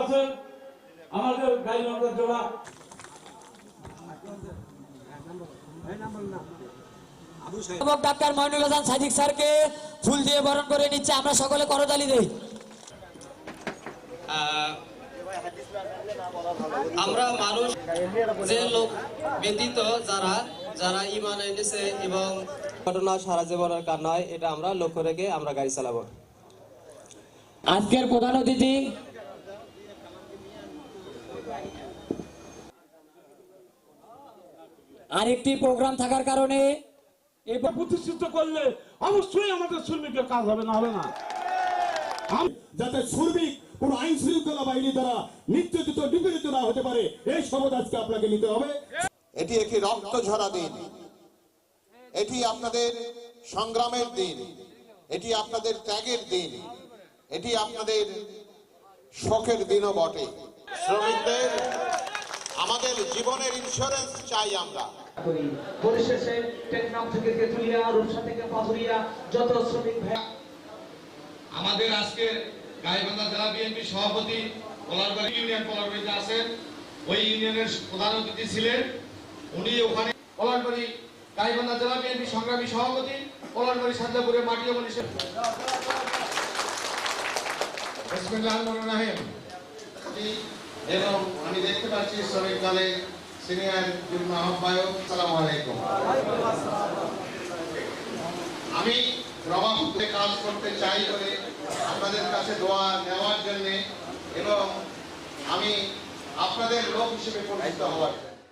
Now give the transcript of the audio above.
আছেন আমাদের গাড়ি নম্বর জোড়া। অধ্যাপক ডাক্তার মইনুল হাসান সাদিক স্যারকে। ফুল দিয়ে বরণ করে নিচ্ছে আমরা সকলে করতালি দেই। আমরা মানুষ যে লোক ব্যতীত যারা যারা ইমান এনেছে এবং ঘটনা সারা জীবনের কার নয় এটা আমরা লক্ষ্য রেখে আমরা গাড়ি চালাবো। আজকের প্রধান অতিথি। আরেকটি প্রোগ্রাম থাকার কারণে এই এটা প্রতিষ্ঠিত করলে অবশ্যই আমাদের শ্রমিকের কাজ হবে না হবে না। যাতে শ্রমিক কোন আইন শৃঙ্খলা বাহিনী দ্বারা নির্যাতিত নিপীড়িত না হতে পারে এই শপথ আজকে আপনাকে নিতে হবে। এটি একটি রক্ত ঝরা দিন। এটি আপনাদের সংগ্রামের দিন। এটি আপনাদের ত্যাগের দিন। এটি আপনাদের শোকের দিনও বটে। শ্রমিকদের আমাদের জীবনের ইন্স্যুরেন্স চাই আমরা। করি পরিশেষে টেকনাম থেকে তেতুলিয়া রূপসা থেকে পাথুরিয়া যত শ্রমিক ভাই আমাদের আজকে গাইবান্ধা জেলা বিএনপি সভাপতি পলারবাড়ি ইউনিয়ন পলারবাড়িতে আছেন। ওই ইউনিয়নের প্রধান অতিথি ছিলেন। উনি ওখানে পলারবাড়ি গাইবান্ধা জেলা বিএনপি সংগ্রামী সভাপতি পলারবাড়ি সাজাপুরের মাটি ও মনীষের রাহিম এবং আমি দেখতে পাচ্ছি শ্রমিক দলের সিনিয়র যুগ্ম আহ্বায়ক, সালাম আলাইকুম আমি প্রবাহতে কাজ করতে চাই বলে আপনাদের কাছে দোয়া নেওয়ার জন্য এবং আমি আপনাদের লোক হিসেবে পরিচিত হওয়ার।